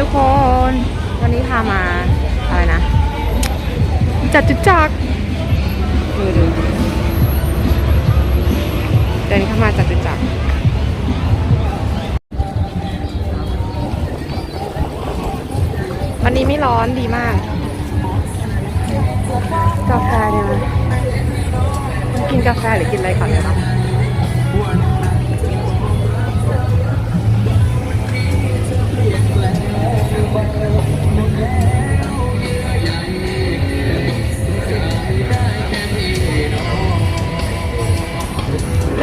ทุกคน วันนี้พามาอะไรนะ จัดจุจักรดูดูเดินเข้ามาจัดจุจักรวันนี้ไม่ร้อนดีมากกาแฟเนี่ยกินกาแฟหรือกินอะไรก่อนเนี่ย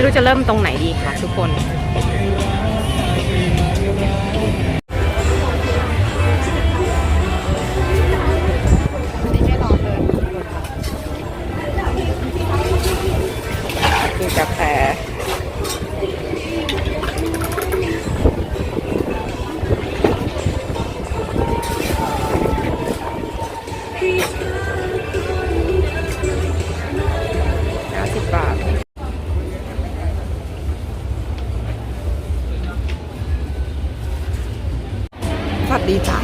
รู้จะเริ่มตรงไหนดีค่ะทุกคนอันนี้ไม่ร้อนเลยกินกาแฟ สวัสดีจ้ะ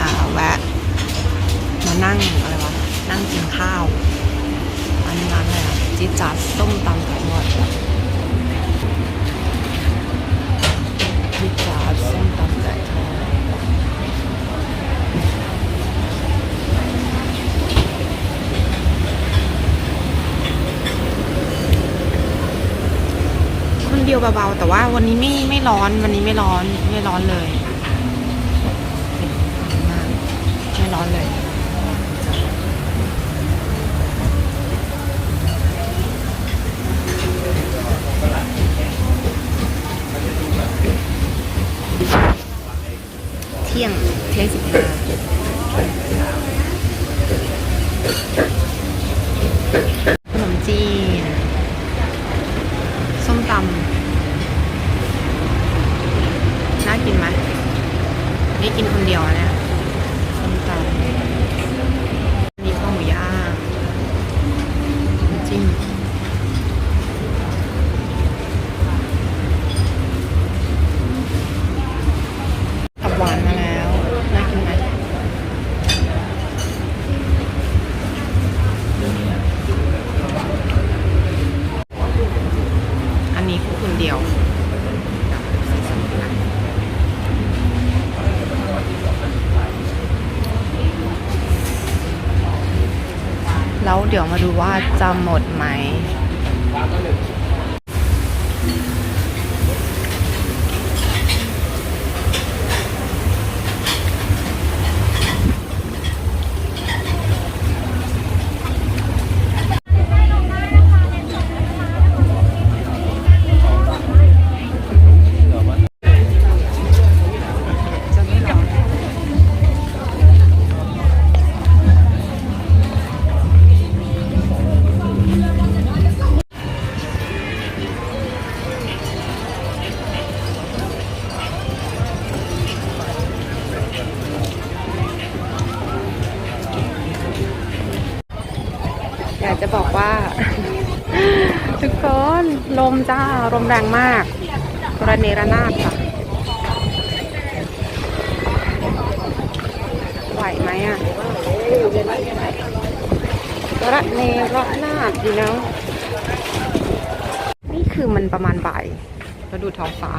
อ่าแวะมานั่งอะไรวะนั่งกินข้าวอันนี้ร้านอะไรอะจิจัดส้มตำไก่ทอดจิจัดส้มตำไก่ทอดคนเดียวเบาๆแต่ว่าวันนี้ไม่ไม่ร้อนวันนี้ไม่ร้อนไม่ร้อนเลย ไม่ร้ อนเลย เที่ยงเที่ยงสิบห้าขนมจีน ส้มตำน่ากินไหมนี่กินคนเดียวเนี่ย เดียวแล้วเดี๋ยวมาดูว่าจะหมดไหม จะบอกว่า ทุกคนลมจ้าลมแรงมากระเนระนาดค่ะ ไหวไหมอะระเนระนาดอยู่แล้วนี่คือมันประมาณบ่ายแล้วดูท้องฟ้า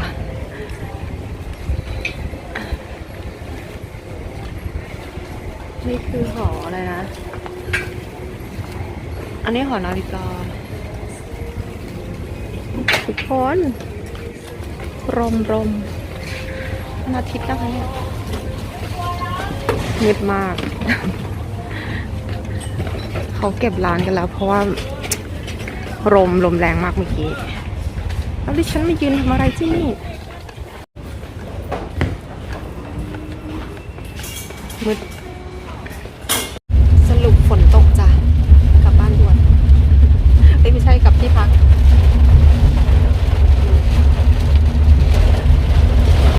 นี่คือหออะไรนะ อันนี้หอนาฬิกา ทุกคนรมรมวันอาทิตย์นะคะเนี่ยมืดมาก เขาเก็บร้านกันแล้ว เพราะว่าลมลมแรงมากเมื่อกี้แล้วดิฉันมายืนทำอะไรที่นี่มืด